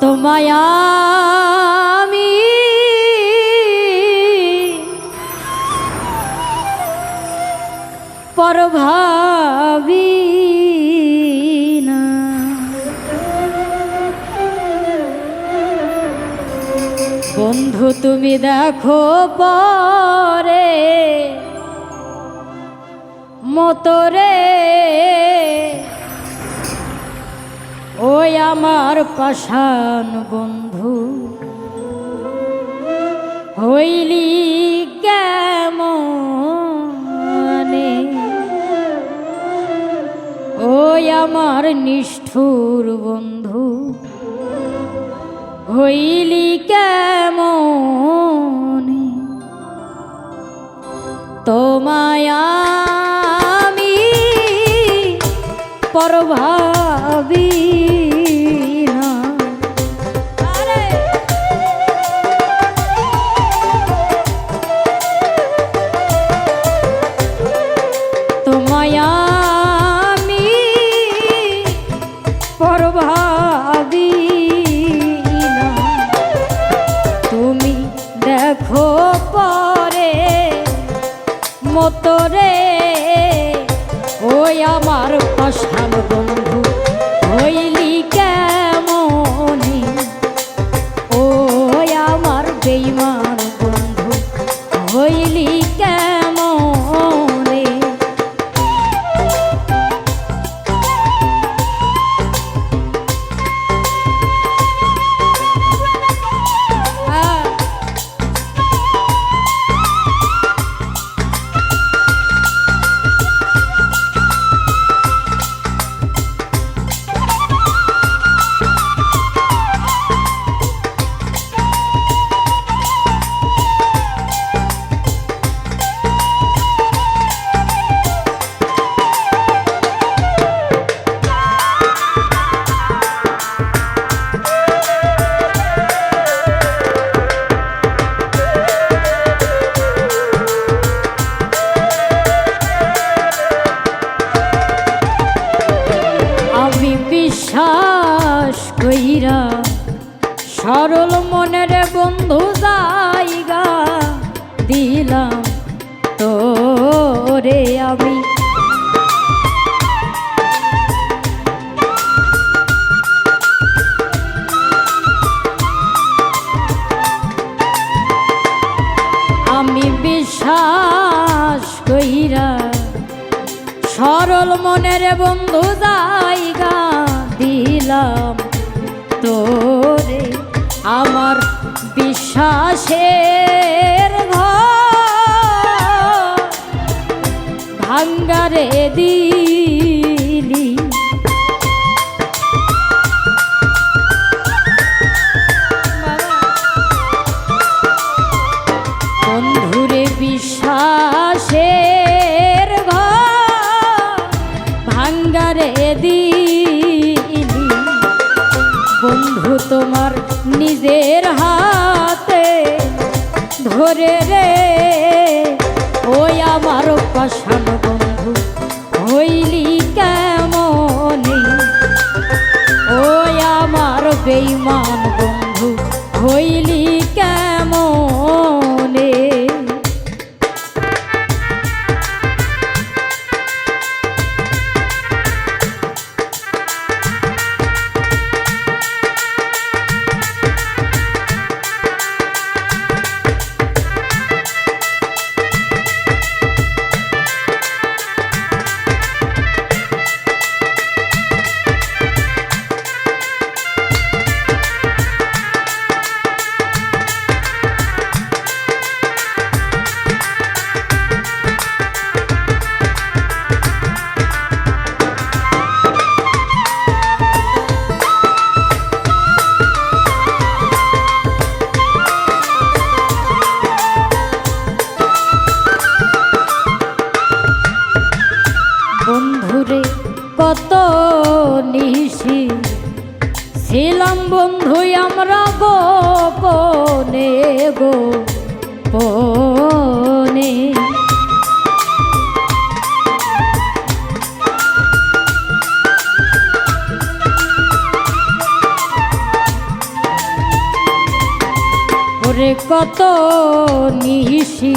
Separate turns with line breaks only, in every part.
তোমায় আমি পরভাবি বন্ধু তুমি দেখো পরে মতরে ওই আমার পাষাণ বন্ধু। হইলি কেমনে? ওই আমার নিষ্ঠুর বন্ধু। হইলি কেমনে? তোমায় আমি পরভাবি আমার পাশান বন্ধু। দিলাম তোরে আমি। আমি বিশ্বাস কইরা সরল মনের বন্ধু জায়গা দিলাম তোরে। আমার বিশ্বাসের ভাঙ্গারে দিলি। বন্ধুরে বিশ্বাসের ঘর ভাঙ্গারে দিলি। বন্ধু তোমার নিজের হাতে ধরে রে। ওই আমার পাশান বেইমান বন্ধু হইলি ছিলাম বন্ধু আমরা গোপনে গো পনে ওরে কত নিশি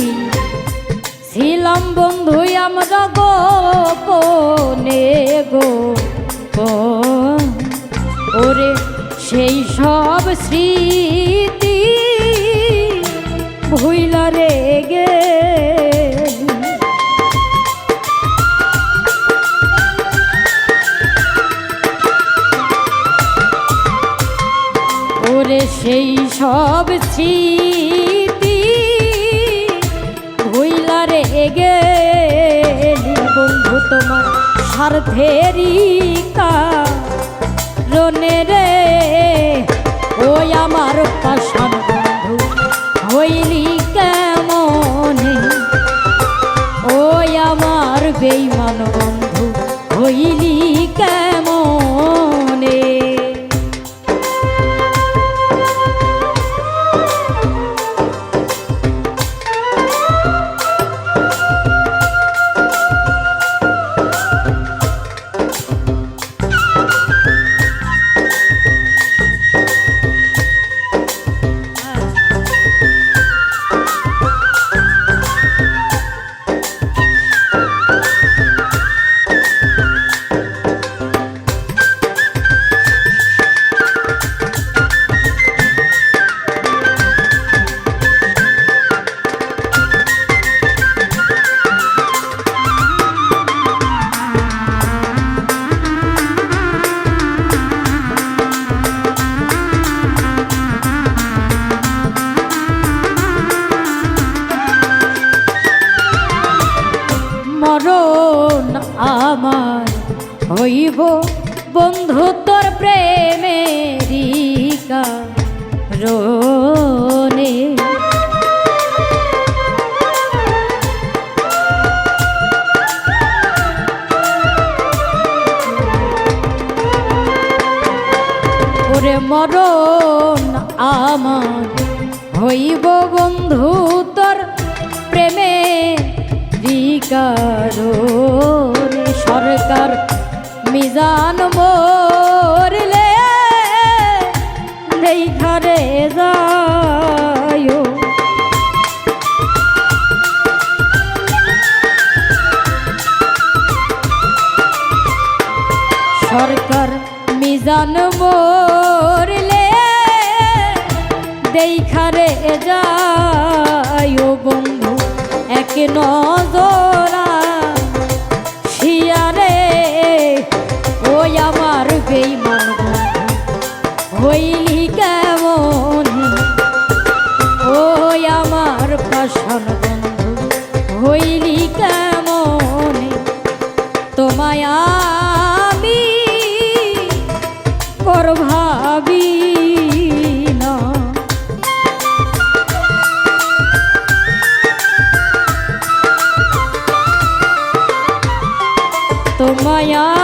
ছিলাম বন্ধু আমরা গোপনে গো। স্মৃতি ভুইলা রে গেলি ওরে সেই সব স্মৃতি ভুইলা রে গেলি বন্ধু তোমার স্বার্থেরই কারণে রে। আমার পাশান হইব বন্ধু তোর প্রেমেরিকা রোনে। ওরে মরণ আমার হইব বন্ধু তোর প্রেমে বিকারণে সরকার মিজান মরলে দেখারে যায়। সরকার মিজান মরলে দেখারে যায় বন্ধু এক নজরা তোমায়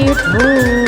কেমন ওই আমার নিঠুর